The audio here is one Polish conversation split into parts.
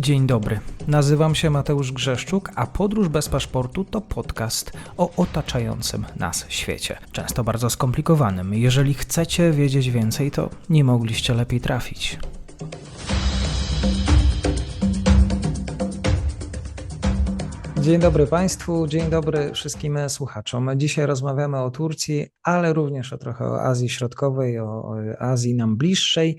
Dzień dobry. Nazywam się Mateusz Grzeszczuk, a Podróż bez paszportu to podcast o otaczającym nas świecie. Często bardzo skomplikowanym. Jeżeli chcecie wiedzieć więcej, to nie mogliście lepiej trafić. Dzień dobry Państwu, dzień dobry wszystkim słuchaczom. Dzisiaj rozmawiamy o Turcji, ale również o trochę o Azji Środkowej, o Azji nam bliższej.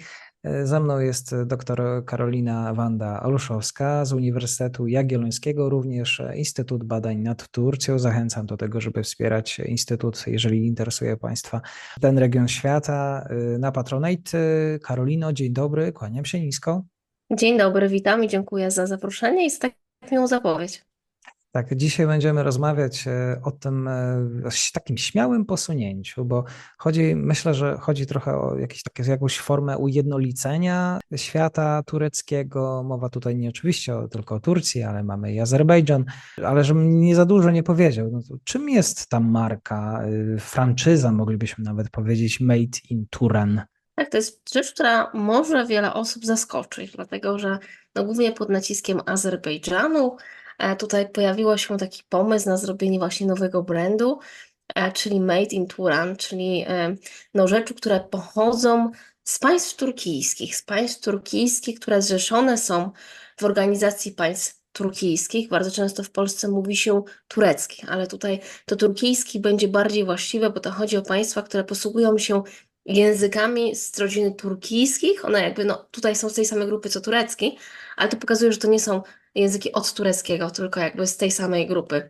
Ze mną jest dr Karolina Wanda Oluszowska z Uniwersytetu Jagiellońskiego, również Instytut Badań nad Turcją. Zachęcam do tego, żeby wspierać Instytut, jeżeli interesuje Państwa ten region świata. Na Patronate Karolino, dzień dobry, kłaniam się nisko. Dzień dobry, witam i dziękuję za zaproszenie i za tak miłą zapowiedź. Tak, dzisiaj będziemy rozmawiać e, o tym e, takim śmiałym posunięciu, bo chodzi, myślę, że chodzi trochę o jakieś takie, jakąś formę ujednolicenia świata tureckiego. Mowa tutaj nie oczywiście tylko o Turcji, ale mamy i Azerbejdżan, ale żebym nie za dużo nie powiedział, no czym jest ta marka, y, franczyza, moglibyśmy nawet powiedzieć, Made in Turan? Tak, to jest rzecz, która może wiele osób zaskoczyć, dlatego że no, głównie pod naciskiem Azerbejdżanu e, tutaj pojawił się taki pomysł na zrobienie właśnie nowego brandu, e, czyli Made in Turan, czyli e, no, rzeczy, które pochodzą z państw turkijskich, z państw turkijskich, które zrzeszone są w organizacji państw turkijskich. Bardzo często w Polsce mówi się tureckich, ale tutaj to turkijski będzie bardziej właściwe, bo to chodzi o państwa, które posługują się językami z rodziny turkijskich. One jakby no, tutaj są z tej samej grupy co turecki, ale to pokazuje, że to nie są języki od tureckiego, tylko jakby z tej samej grupy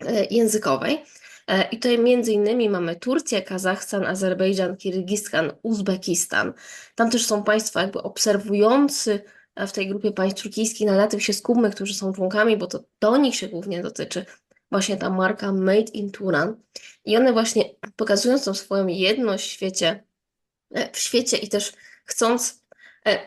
e, językowej. E, I tutaj między innymi mamy Turcję, Kazachstan, Azerbejdżan, Kirgistan, Uzbekistan. Tam też są państwa jakby obserwujący e, w tej grupie państw turkijskich, na tym się skupmy, którzy są członkami, bo to do nich się głównie dotyczy właśnie ta marka Made in Turan. I one właśnie pokazując tą swoją jedność w świecie, w świecie i też chcąc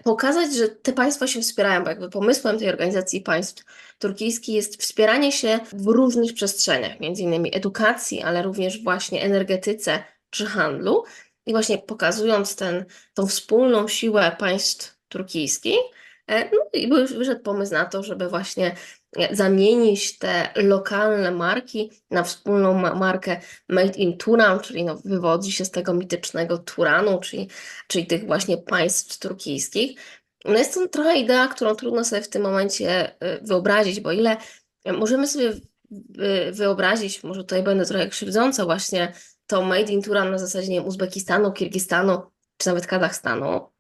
pokazać, że te państwa się wspierają, bo jakby pomysłem tej organizacji państw turkijskich jest wspieranie się w różnych przestrzeniach, między innymi edukacji, ale również właśnie energetyce czy handlu. I właśnie pokazując ten, tą wspólną siłę państw turkijskich, e, no i wyszedł pomysł na to, żeby właśnie e, zamienić te lokalne marki na wspólną ma- markę Made in Turan, czyli no, wywodzi się z tego mitycznego Turanu, czyli, czyli tych właśnie państw turkijskich. No jest to trochę idea, którą trudno sobie w tym momencie e, wyobrazić, bo ile e, możemy sobie wy- wyobrazić, może tutaj będę trochę krzywdząca właśnie, to Made in Turan na zasadzie nie wiem, Uzbekistanu, Kirgistanu czy nawet Kazachstanu.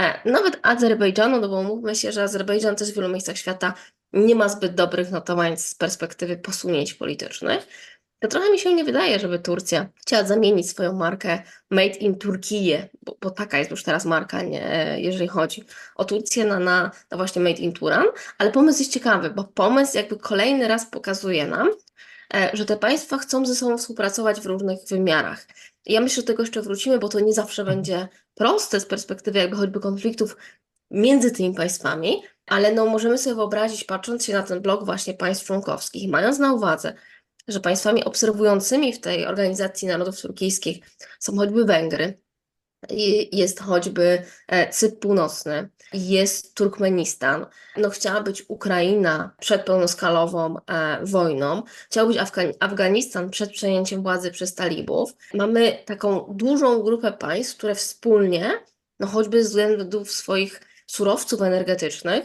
E, Nawet Azerbejdżanu, no bo mówmy się, że Azerbejdżan też w wielu miejscach świata nie ma zbyt dobrych notowań z perspektywy posunięć politycznych. To trochę mi się nie wydaje, żeby Turcja chciała zamienić swoją markę Made in Turkiję, bo, bo taka jest już teraz marka, nie, jeżeli chodzi o Turcję, na, na, na właśnie Made in Turan. Ale pomysł jest ciekawy, bo pomysł jakby kolejny raz pokazuje nam, e, że te państwa chcą ze sobą współpracować w różnych wymiarach. Ja myślę, że do tego jeszcze wrócimy, bo to nie zawsze będzie proste z perspektywy jakby choćby konfliktów między tymi państwami, ale no możemy sobie wyobrazić, patrząc się na ten blok właśnie państw członkowskich, mając na uwadze, że państwami obserwującymi w tej Organizacji Narodów Turkijskich są choćby Węgry, jest choćby e, Cypr Północny, jest Turkmenistan, no chciała być Ukraina przed pełnoskalową e, wojną, chciał być Afga- Afganistan przed przejęciem władzy przez talibów. Mamy taką dużą grupę państw, które wspólnie, no choćby ze względu swoich surowców energetycznych,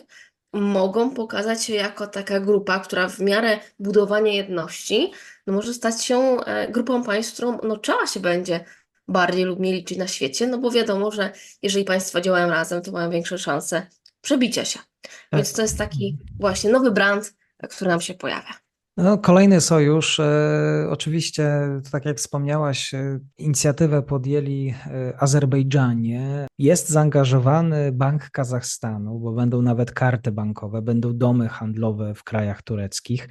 mogą pokazać się jako taka grupa, która w miarę budowania jedności no może stać się e, grupą państw, którą no, trzeba się będzie bardziej lub mniej liczyć na świecie, no bo wiadomo, że jeżeli państwa działają razem, to mają większe szanse przebicia się. Więc to jest taki właśnie nowy brand, który nam się pojawia. No, kolejny sojusz. E, oczywiście, tak jak wspomniałaś, e, inicjatywę podjęli e, Azerbejdżanie. Jest zaangażowany Bank Kazachstanu, bo będą nawet karty bankowe, będą domy handlowe w krajach tureckich.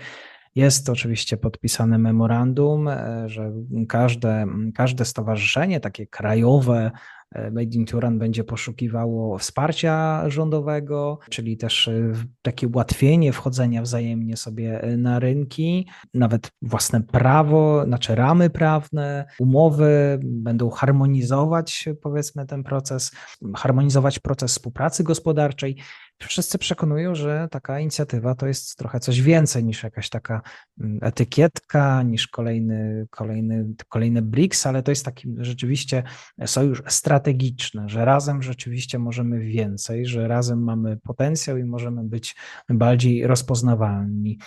Jest oczywiście podpisane memorandum, e, że każde, każde stowarzyszenie, takie krajowe, e, Made in Turan będzie poszukiwało wsparcia rządowego, czyli też e, takie ułatwienie wchodzenia wzajemnie sobie na rynki, nawet własne prawo, znaczy ramy prawne, umowy będą harmonizować, powiedzmy, ten proces, harmonizować proces współpracy gospodarczej. Wszyscy przekonują, że taka inicjatywa to jest trochę coś więcej niż jakaś taka mm, etykietka, niż kolejny, kolejny, kolejny BRICS, ale to jest taki rzeczywiście sojusz strategiczny, że razem rzeczywiście możemy więcej, że razem mamy potencjał i możemy być bardziej rozpoznawalni.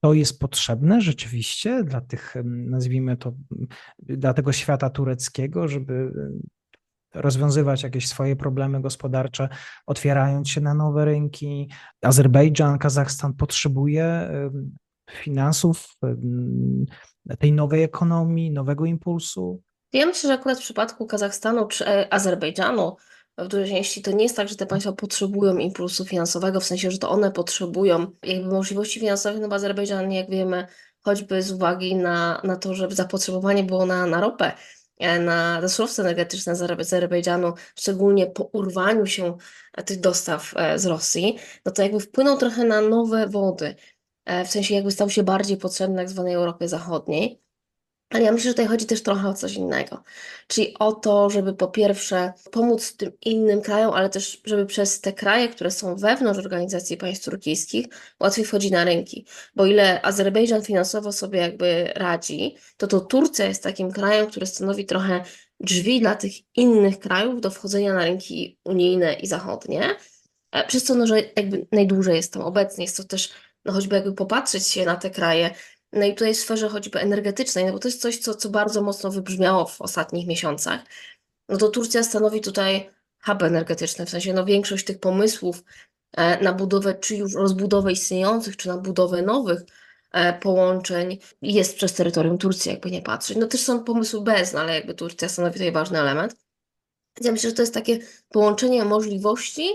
To jest potrzebne rzeczywiście dla tych, nazwijmy to, dla tego świata tureckiego, żeby rozwiązywać jakieś swoje problemy gospodarcze, otwierając się na nowe rynki. Azerbejdżan, Kazachstan potrzebuje finansów tej nowej ekonomii, nowego impulsu. Ja myślę, że akurat w przypadku Kazachstanu czy e, Azerbejdżanu w dużej części to nie jest tak, że te państwa potrzebują impulsu finansowego, w sensie, że to one potrzebują jakby możliwości finansowych, no bo Azerbejdżan, jak wiemy, choćby z uwagi na, na to, że zapotrzebowanie było na, na ropę, na te surowce energetyczne z Azerbejdżanu, szczególnie po urwaniu się tych dostaw e, z Rosji, no to jakby wpłynął trochę na nowe wody, e, w sensie jakby stał się bardziej potrzebny tak zwanej Europie Zachodniej. Ale ja myślę, że tutaj chodzi też trochę o coś innego. Czyli o to, żeby po pierwsze pomóc tym innym krajom, ale też, żeby przez te kraje, które są wewnątrz organizacji państw turkijskich, łatwiej wchodzi na rynki. Bo ile Azerbejdżan finansowo sobie jakby radzi, to to Turcja jest takim krajem, który stanowi trochę drzwi dla tych innych krajów do wchodzenia na rynki unijne i zachodnie. E, przez co, no, że jakby najdłużej jest tam obecnie, jest to też, no choćby jakby popatrzeć się na te kraje, no i tutaj w sferze choćby energetycznej, no bo to jest coś, co, co bardzo mocno wybrzmiało w ostatnich miesiącach, no to Turcja stanowi tutaj hub energetyczny, w sensie no większość tych pomysłów e, na budowę, czy już rozbudowę istniejących, czy na budowę nowych e, połączeń jest przez terytorium Turcji, jakby nie patrzeć. No też są pomysły bez, no ale jakby Turcja stanowi tutaj ważny element. Ja myślę, że to jest takie połączenie możliwości,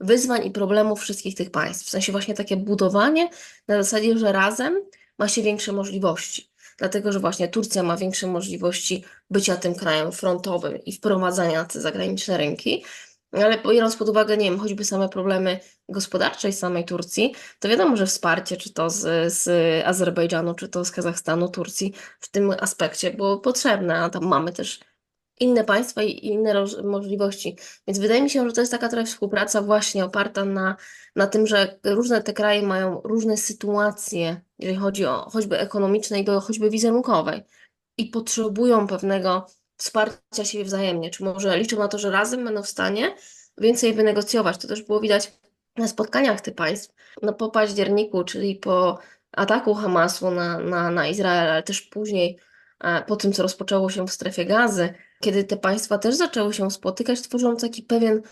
wyzwań i problemów wszystkich tych państw. W sensie właśnie takie budowanie na zasadzie, że razem ma się większe możliwości. Dlatego, że właśnie Turcja ma większe możliwości bycia tym krajem frontowym i wprowadzania te zagraniczne rynki. Ale biorąc pod uwagę, nie wiem, choćby same problemy gospodarcze samej Turcji, to wiadomo, że wsparcie, czy to z, z Azerbejdżanu, czy to z Kazachstanu, Turcji w tym aspekcie było potrzebne, a tam mamy też inne państwa i inne możliwości. Więc wydaje mi się, że to jest taka trochę współpraca właśnie oparta na, na tym, że różne te kraje mają różne sytuacje, jeżeli chodzi o choćby ekonomiczne i do choćby wizerunkowej i potrzebują pewnego wsparcia siebie wzajemnie, czy może liczą na to, że razem będą w stanie więcej wynegocjować. To też było widać na spotkaniach tych państw. No po październiku, czyli po ataku Hamasu na, na, na Izrael, ale też później e, po tym, co rozpoczęło się w strefie gazy, kiedy te państwa też zaczęły się spotykać, tworzył taki pewien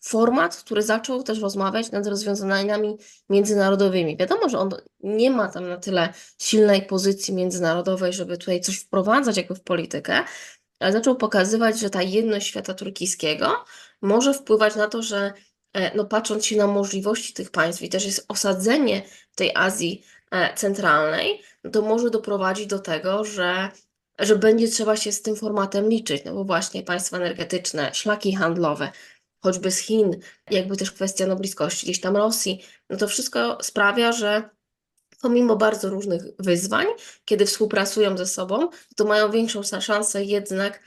format, który zaczął też rozmawiać nad rozwiązaniami międzynarodowymi. Wiadomo, że on nie ma tam na tyle silnej pozycji międzynarodowej, żeby tutaj coś wprowadzać jakby w politykę, ale zaczął pokazywać, że ta jedność świata turkijskiego może wpływać na to, że e, no, patrząc się na możliwości tych państw i też jest osadzenie tej Azji e, centralnej, no to może doprowadzić do tego, że że będzie trzeba się z tym formatem liczyć, no bo właśnie państwa energetyczne, szlaki handlowe, choćby z Chin, jakby też kwestia no bliskości gdzieś tam Rosji, no to wszystko sprawia, że pomimo bardzo różnych wyzwań, kiedy współpracują ze sobą, to mają większą szansę jednak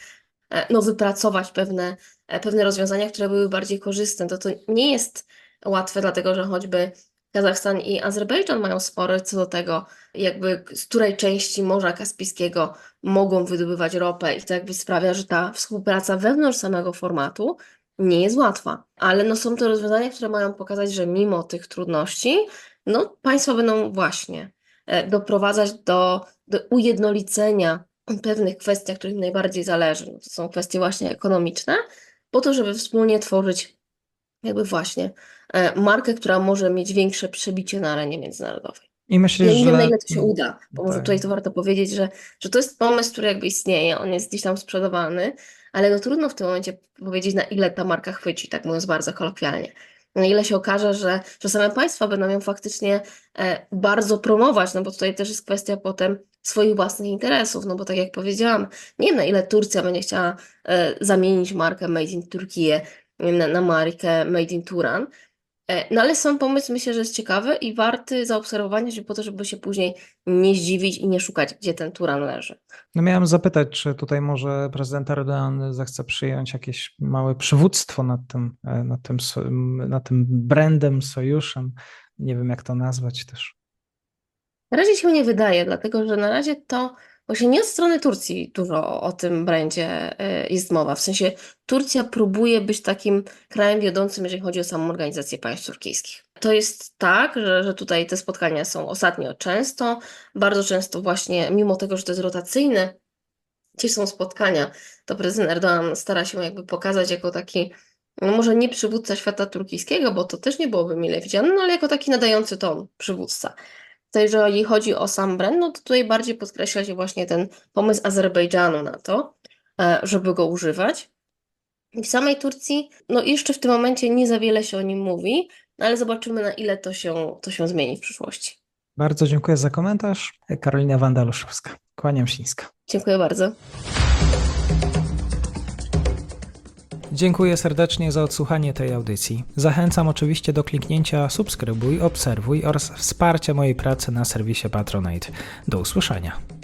e, no, wypracować pewne, e, pewne rozwiązania, które były bardziej korzystne. To to nie jest łatwe, dlatego że choćby Kazachstan i Azerbejdżan mają spory co do tego, jakby z której części Morza Kaspijskiego mogą wydobywać ropę i to jakby sprawia, że ta współpraca wewnątrz samego formatu nie jest łatwa. Ale no są to rozwiązania, które mają pokazać, że mimo tych trudności, no państwa będą właśnie e, doprowadzać do, do ujednolicenia pewnych kwestii, których im najbardziej zależy. No to są kwestie właśnie ekonomiczne, po to, żeby wspólnie tworzyć jakby właśnie e, markę, która może mieć większe przebicie na arenie międzynarodowej. I myślę, Ja nie że wiem, na ile to się uda, bo może tak. tutaj to warto powiedzieć, że, że to jest pomysł, który jakby istnieje, on jest gdzieś tam sprzedawany, ale no trudno w tym momencie powiedzieć, na ile ta marka chwyci, tak mówiąc bardzo kolokwialnie. na ile się okaże, że, że same państwa będą ją faktycznie e, bardzo promować, no bo tutaj też jest kwestia potem swoich własnych interesów, no bo tak jak powiedziałam, nie wiem na ile Turcja będzie chciała e, zamienić markę Made in Turkiję na, na markę Made in Turan, E, No ale sam pomysł myślę, że jest ciekawy i warty zaobserwowania się po to, żeby się później nie zdziwić i nie szukać, gdzie ten Turan leży. No miałem zapytać, czy tutaj może prezydent Erdogan zechce przyjąć jakieś małe przywództwo nad tym, e, nad tym, nad tym brandem, sojuszem. Nie wiem, jak to nazwać też. Na razie się nie wydaje, dlatego że na razie to właśnie nie od strony Turcji dużo o, tym brandzie e, jest mowa. W sensie Turcja próbuje być takim krajem wiodącym, jeżeli chodzi o samą organizację państw turkijskich. To jest tak, że, że tutaj te spotkania są ostatnio często, bardzo często właśnie, mimo tego, że to jest rotacyjne, gdzie są spotkania, to prezydent Erdogan stara się jakby pokazać jako taki, no może nie przywódca świata turkijskiego, bo to też nie byłoby mile widziane, no ale jako taki nadający ton przywódca. To jeżeli chodzi o sam brand, no to tutaj bardziej podkreśla się właśnie ten pomysł Azerbejdżanu na to, e, żeby go używać. I w samej Turcji, no jeszcze w tym momencie nie za wiele się o nim mówi, no ale zobaczymy na ile to się, to się zmieni w przyszłości. Bardzo dziękuję za komentarz. Karolina Wandaluszewska. Kłaniam się nisko. Dziękuję bardzo. Dziękuję serdecznie za odsłuchanie tej audycji. Zachęcam oczywiście do kliknięcia subskrybuj, obserwuj oraz wsparcia mojej pracy na serwisie Patronite. Do usłyszenia.